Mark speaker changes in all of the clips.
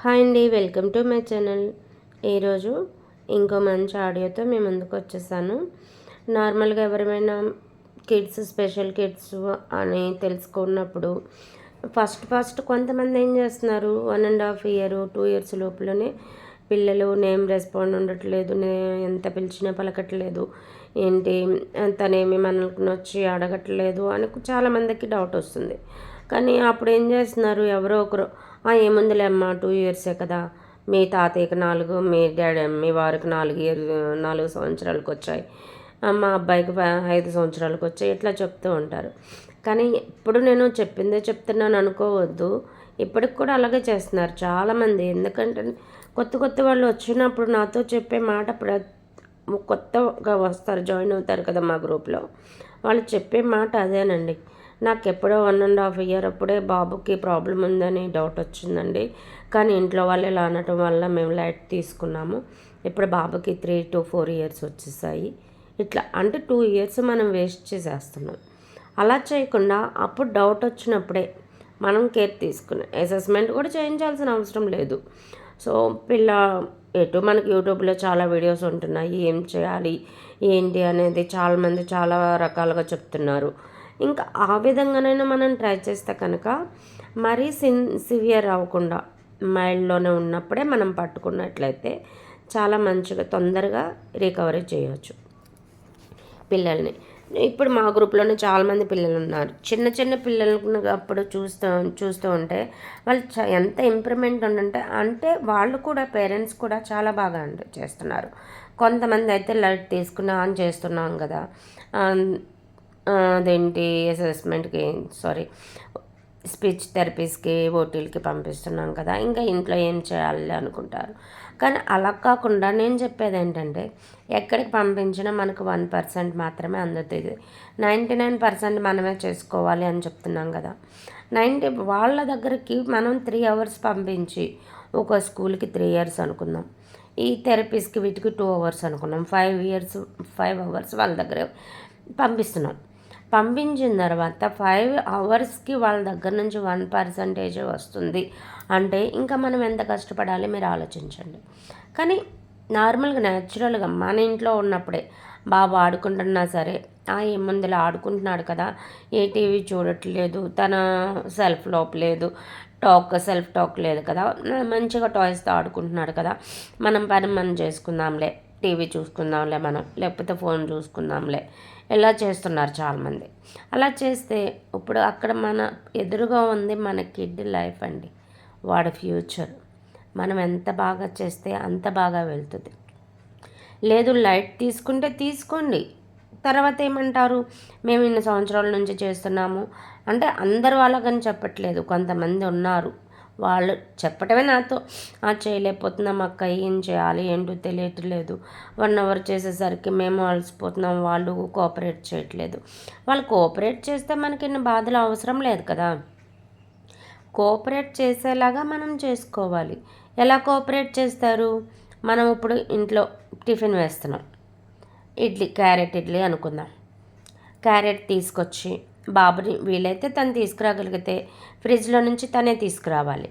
Speaker 1: Hi అండి welcome to my channel. ఈరోజు ఇంకో మంచి ఆడియోతో మేము ముందుకు వచ్చేసాను. నార్మల్గా ఎవరైనా కిడ్స్ స్పెషల్ కిడ్స్ అని తెలుసుకున్నప్పుడు ఫస్ట్ ఫస్ట్ కొంతమంది ఏం చేస్తున్నారు? One and half year two years లోపలనే పిల్లలు నేమ్ రెస్పాండ్ ఉండట్లేదు నే ఎంత పిలిచినా పలకట్లేదు. ఏంటి? తనేమి మనల్ని వచ్చి అడగట్లేదు అని చాలామందికి డౌట్ వస్తుంది. కానీ అప్పుడు ఏం చేస్తున్నారు? ఎవరో ఒకరు. ఏముందిలే అమ్మ టూ ఇయర్సే కదా. మీ తాతయ్యకి నాలుగు మీ డాడీ మీ వారికి నాలుగు ఇయర్ నాలుగు సంవత్సరాలకు వచ్చాయి మా అబ్బాయికి ఐదు సంవత్సరాలకు వచ్చాయి ఇట్లా చెప్తూ ఉంటారు. కానీ ఇప్పుడు నేను చెప్పిందే చెప్తున్నాను అనుకోవద్దు. ఇప్పటికి కూడా అలాగే చేస్తున్నారు చాలామంది. ఎందుకంటే కొత్త కొత్త వాళ్ళు వచ్చినప్పుడు నాతో చెప్పే మాట ప్ర కొత్తగా వస్తారు జాయిన్ అవుతారు కదా మా గ్రూప్లో. వాళ్ళు చెప్పే మాట అదేనండి. నాకు ఎప్పుడో వన్ అండ్ హాఫ్ ఇయర్ అప్పుడే బాబుకి ప్రాబ్లం ఉందని డౌట్ వచ్చిందండి. కానీ ఇంట్లో వాళ్ళు ఇలా అనటం వల్ల మేము లైట్ తీసుకున్నాము. ఇప్పుడు బాబుకి త్రీ టు ఫోర్ ఇయర్స్ వచ్చేసాయి. ఇట్లా అంటే టూ ఇయర్స్ మనం వేస్ట్ చేసేస్తున్నాం. అలా చేయకుండా అప్పుడు డౌట్ వచ్చినప్పుడే మనం కేర్ తీసుకున్నాం అసెస్మెంట్ కూడా చేయించాల్సిన అవసరం లేదు. సో పిల్ల ఎటు మనకి యూట్యూబ్లో చాలా వీడియోస్ ఉంటున్నాయి. ఏం చేయాలి? ఏంటి? అనేది చాలామంది చాలా రకాలుగా చెప్తున్నారు. ఇంకా ఆ విధంగానైనా మనం ట్రై చేస్తే కనుక మరీ సిన్ సివియర్ అవ్వకుండా మైల్డ్లోనే ఉన్నప్పుడే మనం పట్టుకున్నట్లయితే చాలా మంచిగా తొందరగా రికవరీ చేయవచ్చు పిల్లల్ని. ఇప్పుడు మా గ్రూప్లోనే చాలామంది పిల్లలు ఉన్నారు. చిన్న చిన్న పిల్లలు అప్పుడు చూస్తూ చూస్తూ ఉంటే వాళ్ళు ఎంత ఇంప్రూవ్మెంట్ ఉందంటే అంటే వాళ్ళు కూడా పేరెంట్స్ కూడా చాలా బాగా చేస్తున్నారు. కొంతమంది అయితే లైట్ తీసుకుని ఆన్ చేస్తున్నాం కదా. అదేంటి అసెస్మెంట్కి సారీ స్పీచ్ థెరపీస్కి ఓటీలకి పంపిస్తున్నాం కదా. ఇంకా ఇంట్లో ఏం చేయాలి అనుకుంటారు. కానీ అలా కాకుండా నేను చెప్పేది ఏంటంటే ఎక్కడికి పంపించినా మనకు వన్ పర్సెంట్ మాత్రమే అందుతుంది. నైంటీ నైన్ పర్సెంట్ మనమే చేసుకోవాలి అని చెప్తున్నాం కదా. నైంటీ వాళ్ళ దగ్గరికి మనం త్రీ అవర్స్ పంపించి ఒక స్కూల్కి త్రీ ఇయర్స్ అనుకుందాం. ఈ థెరపీస్కి వీటికి టూ అవర్స్ అనుకున్నాం. ఫైవ్ ఇయర్స్ ఫైవ్ అవర్స్ వాళ్ళ దగ్గర పంపిస్తున్నాం. పంపించిన తర్వాత ఫైవ్ అవర్స్కి వాళ్ళ దగ్గర నుంచి వన్ పర్సంటేజ్ వస్తుంది. అంటే ఇంకా మనం ఎంత కష్టపడాలి మీరు ఆలోచించండి. కానీ నార్మల్గా న్యాచురల్గా మన ఇంట్లో ఉన్నప్పుడే బాబు ఆడుకుంటున్నా సరే ఆ ఏముందిలో ఆడుకుంటున్నాడు కదా ఏ టీవీ చూడట్లేదు తన సెల్ఫ్ లోప్ లేదు టాక్ సెల్ఫ్ టాక్ లేదు కదా మంచిగా టాయ్స్తో ఆడుకుంటున్నాడు కదా మనం పని మనం చేసుకుందాంలే టీవీ చూసుకుందాంలే మనం లేకపోతే ఫోన్ చూసుకుందాంలే ఇలా చేస్తున్నారు చాలామంది. అలా చేస్తే ఇప్పుడు అక్కడ మన ఎదురుగా ఉంది మన కిడ్ లైఫ్ అండి. వాడి ఫ్యూచర్. మనం ఎంత బాగా చేస్తే అంత బాగా వెళ్తుంది. లేదు లైట్ తీసుకుంటే తీసుకోండి. తర్వాత ఏమంటారు? మేము ఇన్ని సంవత్సరాల నుంచి చేస్తున్నాము. అంటే అందరు వాళ్ళకని చెప్పట్లేదు. కొంతమంది ఉన్నారు. వాళ్ళు చెప్పటమే నాతో. చేయలేకపోతున్నాం అక్క ఏం చేయాలి ఏంటో తెలియట్లేదు వన్ అవర్ చేసేసరికి మేము అలసిపోతున్నాం వాళ్ళు కోఆపరేట్ చేయట్లేదు. వాళ్ళు కోఆపరేట్ చేస్తే మనకి ఇన్ని బాధలు అవసరం లేదు కదా. కోఆపరేట్ చేసేలాగా మనం చేసుకోవాలి. ఎలా కోఆపరేట్ చేస్తారు? మనం ఇప్పుడు ఇంట్లో టిఫిన్ వేస్తున్నాం. ఇడ్లీ క్యారెట్ ఇడ్లీ అనుకుందాం. క్యారెట్ తీసుకొచ్చి బాబుని వీలైతే తను తీసుకురాగలిగితే ఫ్రిడ్జ్లో నుంచి తనే తీసుకురావాలి.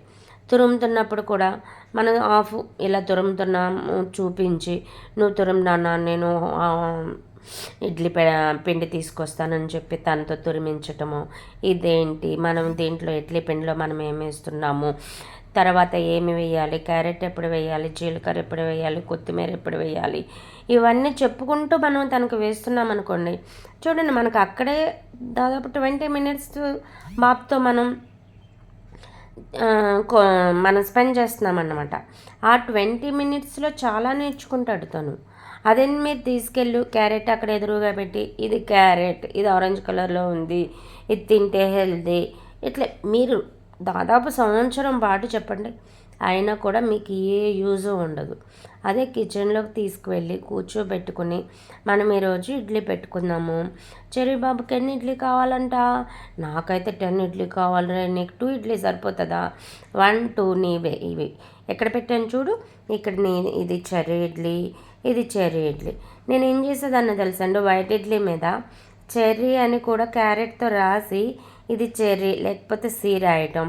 Speaker 1: తురుముతున్నప్పుడు కూడా మనం ఆఫ్ ఇలా తురుముతున్నాము చూపించి నువ్వు తురుము నేను ఇడ్లీ పిండి తీసుకొస్తానని చెప్పి తనతో తురిమించటము ఇదేంటి? మనం దీంట్లో ఇడ్లీ పిండిలో మనం ఏమేస్తున్నాము తర్వాత ఏమి వేయాలి క్యారెట్ ఎప్పుడు వేయాలి జీలకర్ర ఎప్పుడు వేయాలి కొత్తిమీర ఎప్పుడు వేయాలి ఇవన్నీ చెప్పుకుంటూ మనం తనకు వేస్తున్నాం అనుకోండి. చూడండి మనకు అక్కడే దాదాపు ట్వంటీ మినిట్స్ బాబుతో మనం మనం స్పెండ్ చేస్తున్నాం అన్నమాట. ఆ ట్వంటీ మినిట్స్లో చాలా నేర్చుకుంటాడు తను. అదే మీరు తీసుకెళ్ళు క్యారెట్ అక్కడ ఎదురుగా పెట్టి ఇది క్యారెట్ ఇది ఆరెంజ్ కలర్లో ఉంది ఇది తింటే హెల్దీ ఇట్లా మీరు దాదాపు సంవత్సరం పాటు చెప్పండి అయినా కూడా మీకు ఏ యూజ్ ఉండదు. అదే కిచెన్లోకి తీసుకువెళ్ళి కూర్చోబెట్టుకుని మనం ఈరోజు ఇడ్లీ పెట్టుకుందాము. చెరీ బాబుకి ఎన్ని ఇడ్లీ కావాలంట? నాకైతే టెన్ ఇడ్లీ కావాలి నీకు టూ ఇడ్లీ సరిపోతుందా? వన్ టూ నీవే ఇవి. ఎక్కడ పెట్టాను చూడు? ఇక్కడ నీ ఇది చెర్రీ ఇడ్లీ ఇది చెర్రీ ఇడ్లీ. నేను ఏం చేసేదాన్ని తెలుసండి వైట్ ఇడ్లీ మీద చెర్రీ అని కూడా క్యారెట్తో రాసి ఇది చెర్రీ లేకపోతే సి రాయటం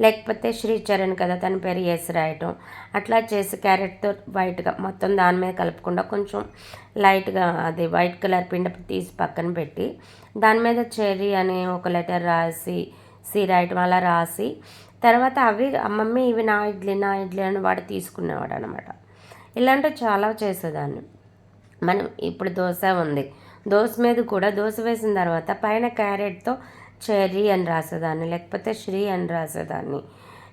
Speaker 1: లేకపోతే శ్రీచరణ్ కదా తన పేరు ఎస్ రాయటం అట్లా చేసి క్యారెట్తో వైట్గా మొత్తం దాని మీద కలపకుండా కొంచెం లైట్గా అది వైట్ కలర్ పిండి తీసి పక్కన పెట్టి దాని మీద చెర్రీ అనే ఒక లెటర్ రాసి సి రాయటం అలా రాసి తర్వాత అవి మమ్మీ ఇవి నా ఇడ్లీ నా ఇడ్లీ అని వాడు తీసుకునేవాడు అనమాట ఇలాంటివి చాలా చేసేదాన్ని. మనం ఇప్పుడు దోశ ఉంది. దోశ మీద కూడా దోశ వేసిన తర్వాత పైన క్యారెట్తో చెర్రీ అని రాసేదాన్ని లేకపోతే శ్రీ అని రాసేదాన్ని.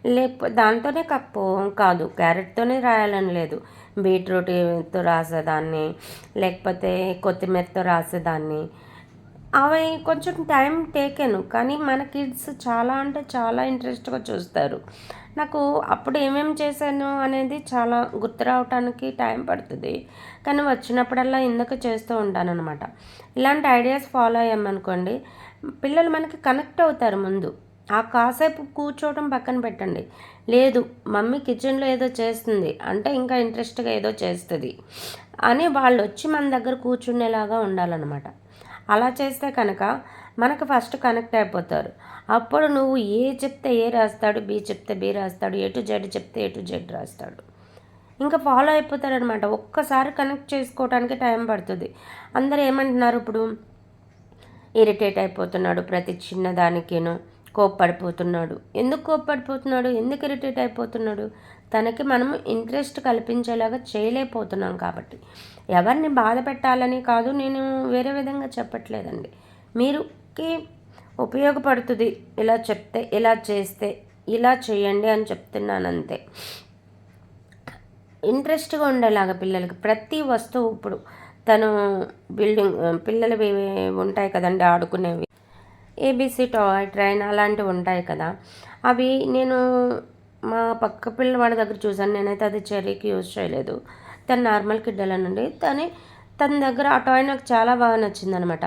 Speaker 1: లేకపోతే దాంతోనే కప్పు కాదు క్యారెట్తోనే రాయాలని లేదు. బీట్రూట్తో రాసేదాన్ని లేకపోతే కొత్తిమీరతో రాసేదాన్ని. అవి కొంచెం టైం టేకెను కానీ మన కిడ్స్ చాలా అంటే చాలా ఇంట్రెస్ట్గా చూస్తారు. నాకు అప్పుడు ఏమేమి చేశాను అనేది చాలా గుర్తు రావటానికి టైం పడుతుంది. కానీ వచ్చినప్పుడల్లా ఇందుకు చేస్తూ ఉంటాను అనమాట ఇలాంటి ఐడియాస్ ఫాలో అయ్యామనుకోండి పిల్లలు మనకి కనెక్ట్ అవుతారు ముందు. ఆ కాసేపు కూర్చోవడం పక్కన పెట్టండి. లేదు మమ్మీ కిచెన్లో ఏదో చేస్తుంది. అంటే ఇంకా ఇంట్రెస్ట్గా ఏదో చేస్తుంది అని వాళ్ళు వచ్చి మన దగ్గర కూర్చునేలాగా ఉండాలన్నమాట. అలా చేస్తే కనుక మనకు ఫస్ట్ కనెక్ట్ అయిపోతారు. అప్పుడు నువ్వు ఏ చెప్తే ఏ రాస్తాడు బి చెప్తే బి రాస్తాడు ఏ టు జెడ్ చెప్తే ఏ టు జెడ్ రాస్తాడు. ఇంకా ఫాలో అయిపోతారనమాట ఒక్కసారి కనెక్ట్ చేసుకోవడానికి టైం పడుతుంది. అందరు ఏమంటున్నారు ఇప్పుడు? ఇరిటేట్ అయిపోతున్నాడు ప్రతి చిన్నదానికేను. కోప్పడిపోతున్నాడు. ఎందుకు కోప్పడిపోతున్నాడు? ఎందుకు ఇరిటేట్ అయిపోతున్నాడు? తనకి మనము ఇంట్రెస్ట్ కల్పించేలాగా చేయలేకపోతున్నాం కాబట్టి. ఎవరిని బాధ పెట్టాలని కాదు నేను వేరే విధంగా చెప్పట్లేదండి. మీరుకి ఉపయోగపడుతుంది ఇలా చెప్తే ఇలా చేస్తే ఇలా చేయండి అని చెప్తున్నాను అంతే ఇంట్రెస్ట్గా ఉండేలాగా పిల్లలకి ప్రతి వస్తువు ఇప్పుడు తను బిల్డింగ్ పిల్లలవి ఉంటాయి కదండి ఆడుకునేవి. ఏబీసీ టాయ్ ట్రైన్ అలాంటివి ఉంటాయి కదా. అవి నేను మా పక్క పిల్లవాడి దగ్గర చూసాను నేనైతే అది చెర్రీకి యూజ్ చేయలేదు. తను నార్మల్ కిడ్డల నుండి తను తన దగ్గర ఆ టాయ్ నాకు చాలా బాగా నచ్చిందనమాట.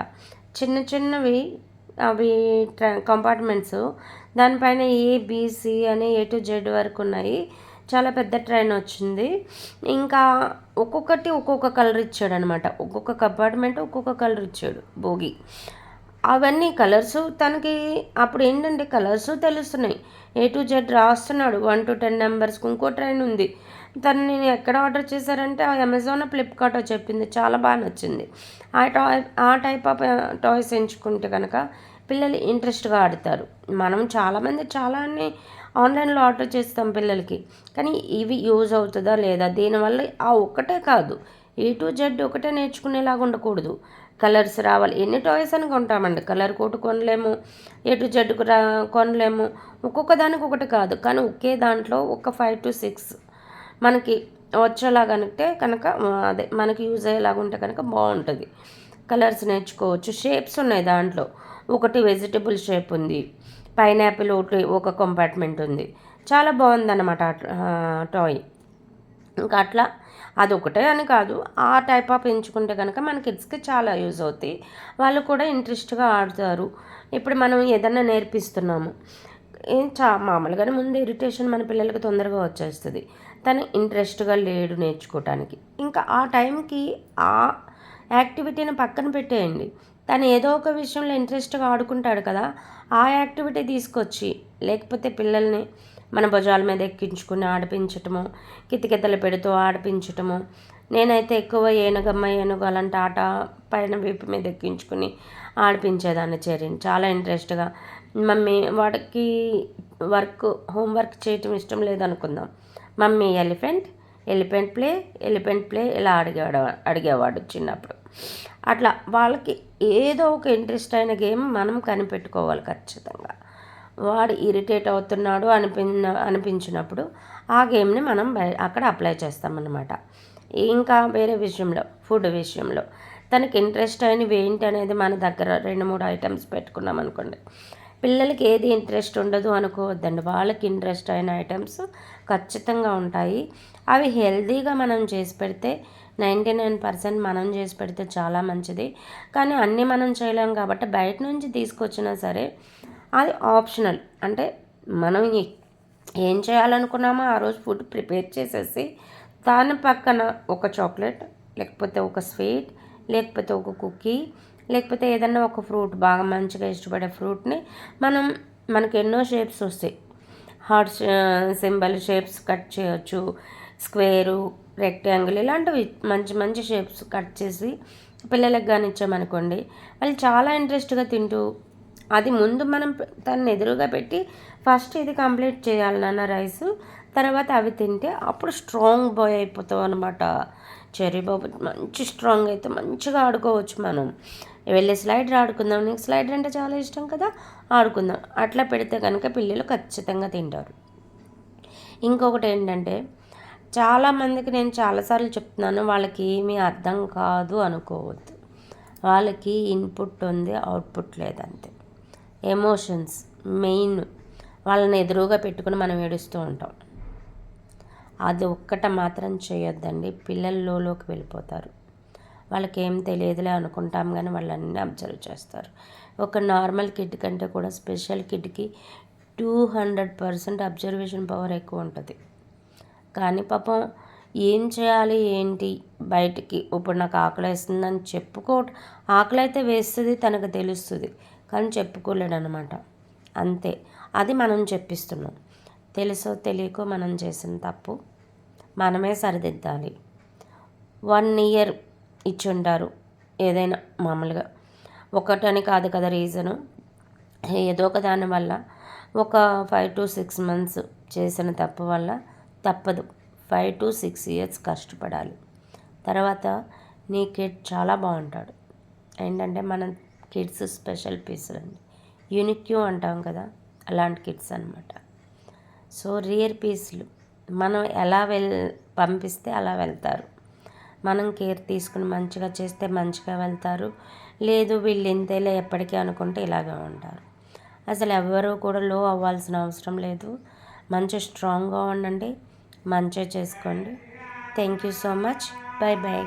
Speaker 1: చిన్న చిన్నవి అవి కంపార్ట్మెంట్స్. దానిపైన ఏ బీసీ అని ఏ టు జెడ్ వరకు ఉన్నాయి. చాలా పెద్ద ట్రైన్ వచ్చింది. ఇంకా ఒక్కొక్కటి ఒక్కొక్క కలర్ ఇచ్చాడు అనమాట ఒక్కొక్క కంపార్ట్మెంట్ ఒక్కొక్క కలర్ ఇచ్చాడు భోగి. అవన్నీ కలర్స్ తనకి అప్పుడు ఏంటంటే కలర్స్ తెలుస్తున్నాయి. ఏ టు జెడ్ రాస్తున్నాడు. వన్ టు టెన్ నెంబర్స్కి ఇంకో ట్రైన్ ఉంది. తను నేను ఎక్కడ ఆర్డర్ చేశారంటే అమెజాన్ ఫ్లిప్కార్ట్ చెప్పింది. చాలా బాగా నచ్చింది. ఆ టాయ్ ఆ టైప్ ఆఫ్ టాయ్స్ ఎంచుకుంటే కనుక పిల్లలు ఇంట్రెస్ట్గా ఆడతారు. మనం చాలామంది చాలా ఆన్లైన్లో ఆర్డర్ చేస్తాం పిల్లలకి. కానీ ఇవి యూజ్ అవుతుందా లేదా? దీనివల్ల ఆ ఒక్కటే కాదు ఏ టు జెడ్ ఒకటే నేర్చుకునేలాగా ఉండకూడదు. కలర్స్ రావాలి. ఎన్ని టాయ్స్ అని కొంటామండి. కలర్ కోటు కొనలేము ఏ టు జెడ్కు రా కొనలేము. ఒక్కొక్క దానికి ఒకటి కాదు. కానీ ఒకే దాంట్లో ఒక ఫైవ్ టు సిక్స్ మనకి వచ్చేలాగంటే కనుక అదే మనకి యూజ్ అయ్యేలాగా ఉంటే కనుక బాగుంటుంది. కలర్స్ నేర్చుకోవచ్చు. షేప్స్ ఉన్నాయి దాంట్లో. ఒకటి వెజిటబుల్ షేప్ ఉంది. పైనాపిల్ ఒకటి ఒక కంపార్ట్మెంట్ ఉంది. చాలా బాగుందన్నమాట టాయ్. ఇంకా అట్లా అదొకటే అని కాదు ఆ టైప్ ఆఫ్ ఎంచుకుంటే కనుక మన కిడ్స్కి చాలా యూజ్ అవుతాయి. వాళ్ళు కూడా ఇంట్రెస్ట్గా ఆడతారు. ఇప్పుడు మనం ఏదన్నా నేర్పిస్తున్నాము. ఏం చా మామూలుగానే ముందు ఇరిటేషన్ మన పిల్లలకి తొందరగా వచ్చేస్తుంది. తను ఇంట్రెస్ట్గా లేడు నేర్చుకోవటానికి ఇంకా ఆ టైంకి ఆ యాక్టివిటీని పక్కన పెట్టేయండి. తను ఏదో ఒక విషయంలో ఇంట్రెస్ట్గా ఆడుకుంటాడు కదా ఆ యాక్టివిటీ తీసుకొచ్చి లేకపోతే పిల్లల్ని మన భుజాల మీద ఎక్కించుకుని ఆడిపించటము కితకితలు పెడుతూ ఆడిపించటము. నేనైతే ఎక్కువ ఏనుగమ్మ ఏనుగు అలాంటి ఆట పైన వీపు మీద ఎక్కించుకుని ఆడిపించేదాన్ని చేరిని. చాలా ఇంట్రెస్ట్గా. మమ్మీ వాడికి వర్క్ హోంవర్క్ చేయటం ఇష్టం లేదనుకుందాం. Mummy elephant elephant play elephant play ఇలా అడిగేవాడు అడిగేవాడు చిన్నప్పుడు. అట్లా వాళ్ళకి ఏదో ఒక ఇంట్రెస్ట్ అయిన గేమ్ మనం కనిపెట్టుకోవాలి ఖచ్చితంగా. వాడు ఇరిటేట్ అవుతున్నాడు అనిపి అనిపించినప్పుడు ఆ గేమ్ని మనం అక్కడ అప్లై చేస్తామన్నమాట. ఇంకా వేరే విషయంలో ఫుడ్ విషయంలో. తనకి ఇంట్రెస్ట్ అయినవి ఏంటి అనేది మన దగ్గర రెండు మూడు ఐటమ్స్ పెట్టుకున్నాం అనుకోండి. పిల్లలకి ఏది ఇంట్రెస్ట్ ఉండదు అనుకోవద్దండి. వాళ్ళకి ఇంట్రెస్ట్ అయిన ఐటమ్స్ ఖచ్చితంగా ఉంటాయి. అవి హెల్తీగా మనం చేసి పెడితే నైంటీ నైన్ పర్సెంట్ మనం చేసి పెడితే చాలా మంచిది. కానీ అన్నీ మనం చేయలేం కాబట్టి బయట నుంచి తీసుకొచ్చినా సరే అది ఆప్షనల్. అంటే మనం ఏం చేయాలనుకున్నామో ఆ రోజు ఫుడ్ ప్రిపేర్ చేసేసి దాని పక్కన ఒక చాక్లెట్ లేకపోతే ఒక స్వీట్ లేకపోతే ఒక కుకీ లేకపోతే ఏదన్నా ఒక ఫ్రూట్ బాగా మంచిగా ఇష్టపడే ఫ్రూట్ని మనం మనకు ఎన్నో షేప్స్ వస్తాయి. హార్ట్ సింబల్ షేప్స్ కట్ చేయొచ్చు స్క్వేరు రెక్టాంగిల్ ఇలాంటివి మంచి మంచి షేప్స్ కట్ చేసి పిల్లలకు కానీ ఇచ్చామనుకోండి వాళ్ళు చాలా ఇంట్రెస్ట్గా తింటూ అది ముందు మనం తను ఎదురుగా పెట్టి ఫస్ట్ ఇది కంప్లీట్ చేయాలి నాన్న రైస్ తర్వాత అవి తింటే అప్పుడు స్ట్రాంగ్ బాయ్ అయిపోతావు అనమాట చెర్రీ బాబు మంచి స్ట్రాంగ్ అయితే మంచిగా ఆడుకోవచ్చు మనం. వెళ్ళి స్లైడర్ ఆడుకుందాం నీకు స్లైడర్ అంటే చాలా ఇష్టం కదా ఆడుకుందాం. అట్లా పెడితే కనుక పిల్లలు ఖచ్చితంగా తింటారు. ఇంకొకటి ఏంటంటే చాలామందికి నేను చాలాసార్లు చెప్తున్నాను వాళ్ళకి ఏమీ అర్థం కాదు అనుకోవద్దు. వాళ్ళకి ఇన్పుట్ ఉంది అవుట్పుట్ లేదంతే. ఎమోషన్స్ మెయిన్ వాళ్ళని ఎదురుగా పెట్టుకుని మనం ఏడుస్తూ ఉంటాం. అది ఒక్కట మాత్రం చేయొద్దండి పిల్లల్లోకి వెళ్ళిపోతారు. వాళ్ళకి ఏం తెలియదులే అనుకుంటాం కానీ వాళ్ళన్నీ అబ్జర్వ్ చేస్తారు. ఒక నార్మల్ కిడ్ కంటే కూడా special కిడ్కి two hundred percent observation power ఎక్కువ ఉంటుంది. కానీ పాపం ఏం చేయాలి ఏంటి? బయటికి. ఇప్పుడు నాకు ఆకలి వేస్తుందని చెప్పుకో ఆకలి అయితే వేస్తుంది తనకు తెలుస్తుంది. కానీ చెప్పుకోలేడు అనమాట అంతే. అది మనం చెప్పిస్తున్నాం. తెలుసో తెలియకో మనం చేసిన తప్పు మనమే సరిదిద్దాలి. One year ఇచ్చుంటారు. ఏదైనా మామూలుగా. ఒకటని కాదు కదా రీజను. ఏదో ఒక దాని వల్ల ఒక ఫైవ్ టు సిక్స్ మంత్స్ చేసిన తప్పు వల్ల తప్పదు. ఫైవ్ టు సిక్స్ ఇయర్స్ కష్టపడాలి. తర్వాత నీ కిడ్ చాలా బాగుంటాడు. ఏంటంటే మన కిడ్స్ స్పెషల్ పీసులు అండి. యూనిక్యూ అంటాం కదా అలాంటి కిడ్స్ అనమాట సో రియర్ పీసులు. మనం ఎలా వెల్ పంపిస్తే అలా వెళ్తారు. మనం కేర్ తీసుకుని మంచిగా చేస్తే మంచిగా వెళ్తారు. లేదు వీళ్ళు ఇంతేలా ఎప్పటికీ అనుకుంటే ఇలాగే ఉంటారు. అసలు ఎవరు కూడా లో అవ్వాల్సిన అవసరం లేదు. మంచి స్ట్రాంగ్గా ఉండండి. మంచిగా చేసుకోండి. Thank you so much bye bye